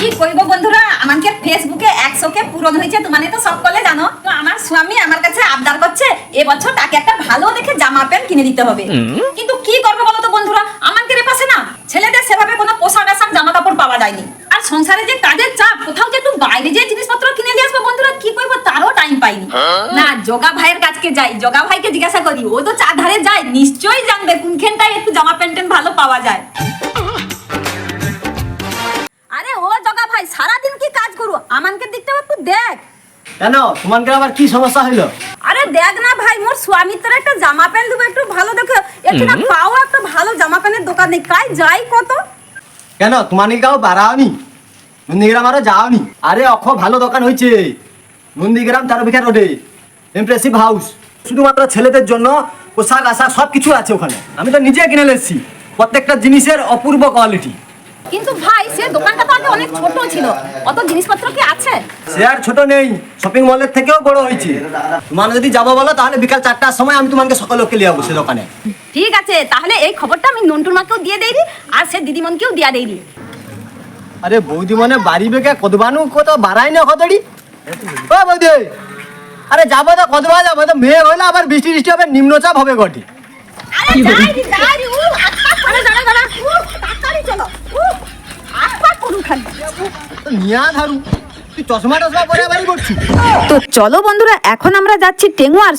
কি করব বন্ধুরা? আমাকে ফেসবুকে একশোকে পূরণ হয়েছে তো সকলে জানো। তো আমার স্বামী আমার কাছে আবদার করছে এবছর তাকে একটা ভালো দেখে জামা প্যান্ট কিনে দিতে হবে। কিন্তু কি করবে বলো তো বন্ধুরা? আমাদের পাশে না ছেলেদের সেভাবে কোনো পোশাক আশাক জামা কাপড় পাওয়া যায়নি। আর সংসারে যে কাজের চাপ কোথাও যে একটু বাইরে যে জিনিসপত্র কিনে দিয়ে আসব বন্ধুরা কি করব তারও টাইম পাইনি। না জগা ভাইয়ের কাছকে যাই। জগা ভাইকে জিজ্ঞাসা করি ও তো চারধারে যায়? নিশ্চয়ই জানবে কোনখানটায় একটু জামা প্যান্ট ভালো পাওয়া যায়? আরে ও জগা ভাই সারাদিন কি কাজ করু? আমানকে দিকটাও একটু দেখ। কেন? তোমাকে আবার কি সমস্যা হইল? আরে দেখ না ভাই মোর স্বামীর তোর একটা জামা প্যান্ট দেবো একটু ভালো দেখে। একটু না পাও একটা ভালো জামা প্যান্টের দোকান নেই। কাই যাই কত? কেন? তোমাকে কাউ বাড়াওনি? আরও যাওনি? আরে অখ ভালো দোকান হয়েছে নন্দীগ্রাম চারবিঘা রোডে। ইমপ্রেসিভ হাউস শুধুমাত্র ছেলেদের জন্য পোশাক আশাক সব কিছু আছে ওখানে। আমি তো নিজে কিনে এসেছি প্রত্যেকটা জিনিসের অপূর্ব কোয়ালিটি কিন্তু ভাই সে দোকানটা তো আগে অনেক ছোট ছিল। অত জিনিসপত্র কি আছে? সে আর ছোট নেই। শপিং মলের থেকেও বড় হয়েছে। তোমার যদি যাব বলো তাহলে বিকাল চারটার সময় আমি তোমাকে সকাল লোককে নিয়ে যাব সে দোকানে। ঠিক আছে তাহলে এই খবরটা আমি নন্টুর মাকেও দিয়ে দেই আর সে দিদিমনকেও দিয়া দেই আরে বৌদি মনে বাড়ি বেগে কদবানু কত বাড়াই না কতটি ও বৌদি। আরে যাব তো যাব? তো মেয়ে হইলে আবার বৃষ্টি বৃষ্টি হবে নিম্নচাপ হবে নিয়া ধারু। তুই চশমা টশমা পরে বাড়ি তো চলো বন্ধুরা এখন আমরা যাচ্ছি টেঙ্গুয়ার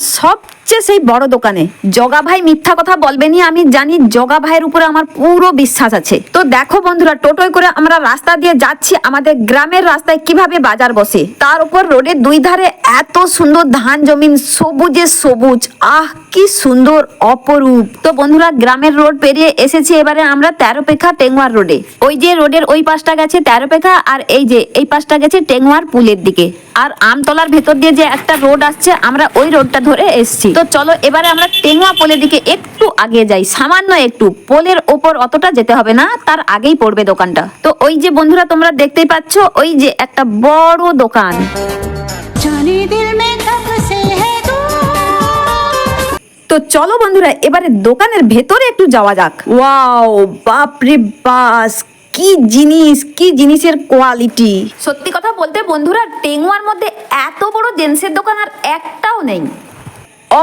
সবচেয়ে সেই বড় দোকানে। জগা ভাই মিথ্যা কথা বলবেনি আমি জানি জগা ভাইয়ের উপরে আমার পুরো বিশ্বাস আছে। তো দেখো বন্ধুরা, টোটোয় করে আমরা রাস্তা দিয়ে যাচ্ছি, আমাদের গ্রামের রাস্তায় কীভাবে বাজার বসে। তার উপর রোডের দুই ধারে এত সুন্দর ধান জমিন, সবুজে সবুজ, আহ, কি সুন্দর, অপরূপ। তো বন্ধুরা, গ্রামের রোড পেরিয়ে এসেছি, এবারে আমরা তেরো পেখা টেঙ্গুয়ার রোডে। ওই যে রোডের ওই পাশটা গেছে তেরো পেখা আর এই যে এই পাশটা গেছে টেঙ্গুয়ার পুলের দিকে। আর আমতলার ভেতর দিয়ে যে একটা রোড আসছে আমরা ওই রোডটা ধরে এসছি। তো চলো এবারে আমরা টেঙ্গুয়া পোলের দিকে একটু আগে যাই। সামান্য একটু। পোলের ওপর অতটা যেতে হবে না তার আগেই পড়বে দোকানটা। তো ওই যে বন্ধুরা তোমরা দেখতেই পাচ্ছ ওই যে একটা বড় দোকান। তো চলো বন্ধুরা এবারে দোকানের ভেতরে একটু যাওয়া যাক। ওয়াও বাপরে বাস কি জিনিস কি জিনিসের কোয়ালিটি সত্যি কথা বলতে বন্ধুরা টেঙ্গুয়ার মধ্যে এত বড় জেন্সের দোকান আর একটাও নেই।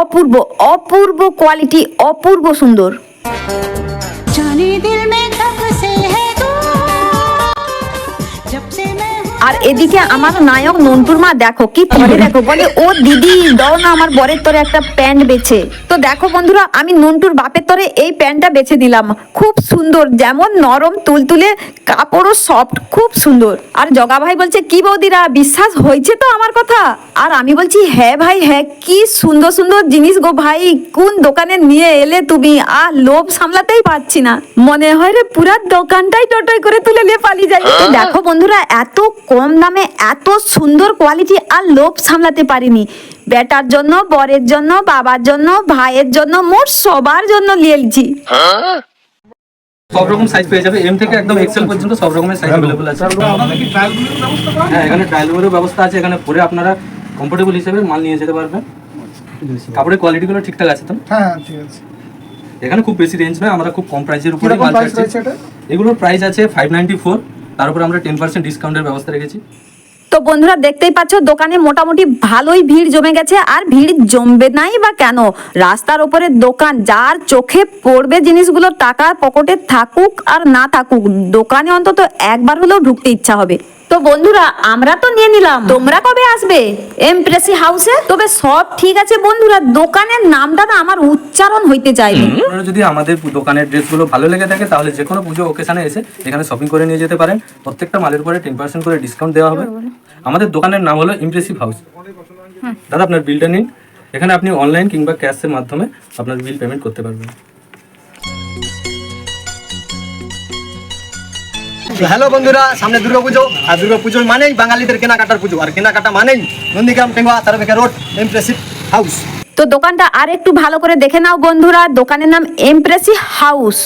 অপূর্ব অপূর্ব কোয়ালিটি অপূর্ব সুন্দর। जाने আর এদিকে আমার নায়ক নন্টুর মা, দেখো কি পরে দেখো। বলে, ও দিদি, দাও না, আমার বরের তরে একটা প্যান্ট বেছে। তো দেখো বন্ধুরা, আমি নন্টুর বাপের তরে এই প্যান্টটা বেছে দিলাম। খুব সুন্দর, যেমন নরম, তুলতুলে, কাপড়ও সফট খুব সুন্দর। আর জগা ভাই বলছে, কি বৌদিরা, বিশ্বাস হয়েছে তো আমার কথা? আর আমি বলছি হ্যাঁ ভাই হ্যাঁ কি সুন্দর সুন্দর জিনিস গো ভাই, কোন দোকানে নিয়ে এলে তুমি? আর লোভ সামলাতেই পারছি না। মনে হয় রে পুরা দোকানটাই টোটোই করে তুলে নিয়ে পালিয়ে যাই। দেখো বন্ধুরা, এত কম দামে এত সুন্দর কোয়ালিটি আর লোভ সামলাতে পারিনি। বেটার জন্য বরের জন্য বাবার জন্য ভাইয়ের জন্য মোট সবার জন্য নিয়েছি সব রকম সাইজ পেয়ে যাবে। এম থেকে একদম এক্সেল পর্যন্ত সব রকমের সাইজ অ্যাভেলেবল আছে। হ্যাঁ এখানে ট্রায়াল ব্যবস্থা আছে। এখানে পরে আপনারা কমফোর্টেবল হিসেবে মাল নিয়ে যেতে পারবেন। কাপড়ের কোয়ালিটিগুলো ঠিকঠাক আছে তো? হ্যাঁ হ্যাঁ, ঠিক আছে। এখানে খুব বেশি রেঞ্জ নয়। আমরা খুব কম প্রাইসের উপরে মাল প্রাইস ছাড়ছি এগুলোর প্রাইস আছে ফাইভ নাইনটি ফোর তার উপর আমরা টেন পার্সেন্ট ডিসকাউন্টের ব্যবস্থা রেখেছি। তো বন্ধুরা দেখতেই পাচ্ছ, দোকানে মোটামুটি ভালোই ভিড় জমে গেছে, আর ভিড় জমবে নাই বা কেন? রাস্তার ওপরে দোকান, যার চোখে পড়বে জিনিসগুলো টাকা পকেটে থাকুক আর না থাকুক, দোকানে অন্তত একবার হলেও ঢুকতে ইচ্ছা হবে। তো বন্ধুরা আমরা তো নিয়ে নিলাম। তোমরা কবে আসবে? এমপ্রেসি হাউসে তবে সব ঠিক আছে বন্ধুরা দোকানের নামটা না আমার উচ্চারণ হইতে চাইবে। আপনারা যদি আমাদের দোকানের ড্রেসগুলো ভালো লেগে থাকে তাহলে যে কোনো পুজো ওকেশনে এসে এখানে শপিং করে নিয়ে যেতে পারেন। প্রত্যেকটা মালের উপরে টেন পার্সেন্ট করে ডিসকাউন্ট দেওয়া হবে। আমাদের দোকানের নাম হলো ইমপ্রেসিভ হাউস দাদা আপনার বিলটা নিন। এখানে আপনি অনলাইন কিংবা ক্যাশের মাধ্যমে আপনার বিল পেমেন্ট করতে পারবেন। হ্যালো বন্ধুরা, সামনে দুর্গা পুজো। আর দুর্গা পুজো মানেই বাঙালিদের কেনাকাটার পুজো। আর কেনাকাটা মানেই Nandigram Tengua Tarbeka road impressive house তো দোকানটা আর একটু ভালো করে দেখে নাও বন্ধুরা। দোকানের নাম এমপ্রেসি হাউস